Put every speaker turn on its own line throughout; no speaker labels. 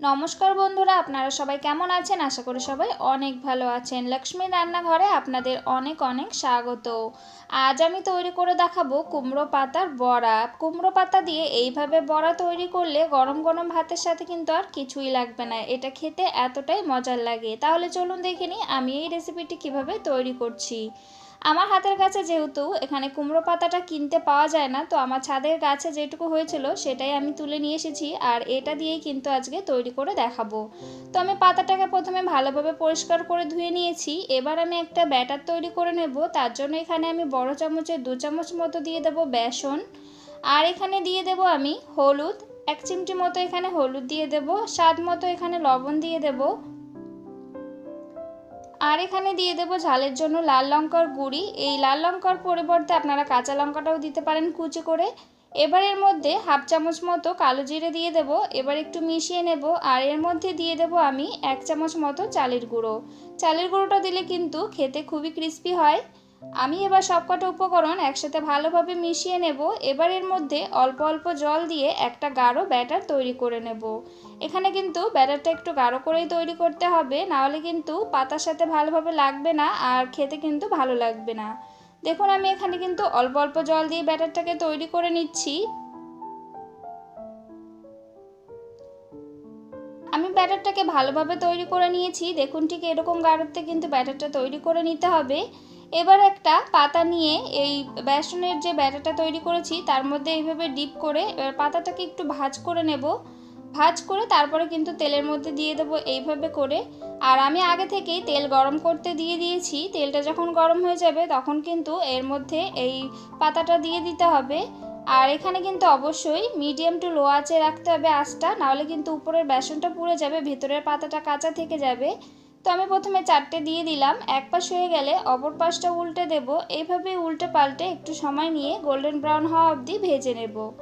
নমস্কার বন্ধুরা, আপনারা সবাই কেমন আছেন? আশা করি সবাই অনেক ভালো আছেন। লক্ষ্মী রান্নাঘরে আপনাদের অনেক অনেক স্বাগত। আজ আমি তৈরি করে দেখাবো কুমড়ো পাতার বড়া। কুমড়ো পাতা দিয়ে এইভাবে বড়া তৈরি করলে গরম গরম ভাতের সাথে কিন্তু আর কিছুই লাগবে না। এটা খেতে এতটাই মজার লাগে। তাহলে চলুন দেখে নিই আমি এই রেসিপিটি কীভাবে তৈরি করছি। আমার হাতের কাছে যেহেতু এখানে কুমড়ো পাতাটা কিনতে পাওয়া যায় না, তো আমার ছাদের গাছে যেটুকু হয়েছিল সেটাই আমি তুলে নিয়ে এসেছি আর এটা দিয়েই কিন্তু আজকে তৈরি করে দেখাবো। তো আমি পাতাটাকে প্রথমে ভালোভাবে পরিষ্কার করে ধুয়ে নিয়েছি, এবার আমি একটা ব্যাটার তৈরি করে নেব, তার জন্য এখানে আমি বড় চামচের দু চামচ মতো দিয়ে দেবো বেসন, আর এখানে দিয়ে দেব আমি হলুদ, এক চিমটি মতো এখানে হলুদ দিয়ে দেব, স্বাদ মতো এখানে লবণ দিয়ে দেবো আর এখানে দিয়ে দেব ঝালের জন্য লাল লঙ্কার গুঁড়ি। এই লাল লঙ্কার পরিবর্তে আপনারা কাঁচা লঙ্কাটাও দিতে পারেন কুচি করে। এবার এর মধ্যে হাফ চামচ মতো কালো জিরে দিয়ে দেব। এবার একটু মিশিয়ে নেব। আর এর মধ্যে দিয়ে দেব আমি এক চামচ মতো চালের গুঁড়ো। চালের গুঁড়োটা দিলে কিন্তু খেতে খুবই ক্রিস্পি হয়। আমি এবার সবকটা উপকরণ একসাথে ভালোভাবে মিশিয়ে নেব। এবার এর মধ্যে অল্প অল্প জল দিয়ে একটা গাঢ় ব্যাটার তৈরি করে নেব। এখানে কিন্তু ব্যাটারটা একটু গাঢ় করেই তৈরি করতে হবে, নাহলে কিন্তু পাতার সাথে ভালোভাবে লাগবে না আর খেতে কিন্তু ভালো লাগবে না। দেখুন, আমি এখানে কিন্তু অল্প অল্প জল দিয়ে ব্যাটারটাকে তৈরি করে নিচ্ছি। আমি ব্যাটারটাকে ভালোভাবে তৈরি করে নিয়েছি। দেখুন, ঠিক এরকম গাঢ়তে কিন্তু ব্যাটারটা তৈরি করে নিতে হবে। এবার একটা পাতা নিয়ে এই বেসনের যে ব্যাটাটা তৈরি করেছি, তার মধ্যে এইভাবে ডিপ করে এবার পাতাটাকে একটু ভাজ করে নেব। ভাজ করে তারপরে কিন্তু তেলের মধ্যে দিয়ে দেবো এইভাবে করে। আর আমি আগে থেকেই তেল গরম করতে দিয়ে দিয়েছি। তেলটা যখন গরম হয়ে যাবে তখন কিন্তু এর মধ্যে এই পাতাটা দিয়ে দিতে হবে। আর এখানে কিন্তু অবশ্যই মিডিয়াম টু লো আঁচে রাখতে হবে আঁচটা, নাহলে কিন্তু উপরের বেসনটা পুড়ে যাবে, ভেতরের পাতাটা কাঁচা থেকে যাবে। তো আমি প্রথমে চারটে দিয়ে দিলাম। এক পাশ হয়ে গেলে অপর পাশটা উল্টে দেব। এইভাবে উল্টে পাল্টে একটু সময় নিয়ে গোল্ডেন ব্রাউন হওয়া অবধি ভেজে নেব।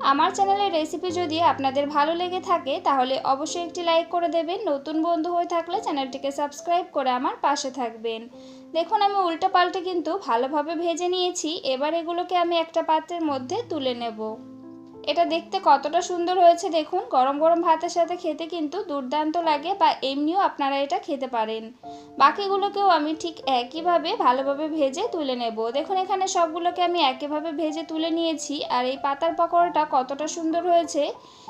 আমার চ্যানেলের রেসিপি যদি আপনাদের ভালো লেগে থাকে, তাহলে অবশ্যই একটি লাইক করে দেবেন। নতুন বন্ধু হয়ে থাকলে চ্যানেলটিকে সাবস্ক্রাইব করে আমার পাশে থাকবেন। দেখুন, আমি উল্টো পাল্টে কিন্তু ভালোভাবে ভেজে নিয়েছি। এবার এগুলোকে আমি একটা পাত্রের মধ্যে তুলে নেব। এটা দেখতে কতটা সুন্দর হয়েছে দেখুন। গরম গরম ভাতের সাথে খেতে কিন্তু দুর্দান্ত লাগে বা এমনিও আপনারা এটা খেতে পারেন। বাকিগুলোকেও আমি ঠিক একইভাবে ভালোভাবে ভেজে তুলে নেব। দেখুন, এখানে সবগুলোকে আমি একইভাবে ভেজে তুলে নিয়েছি। আর এই পাতার পকোড়াটা কতটা সুন্দর হয়েছে।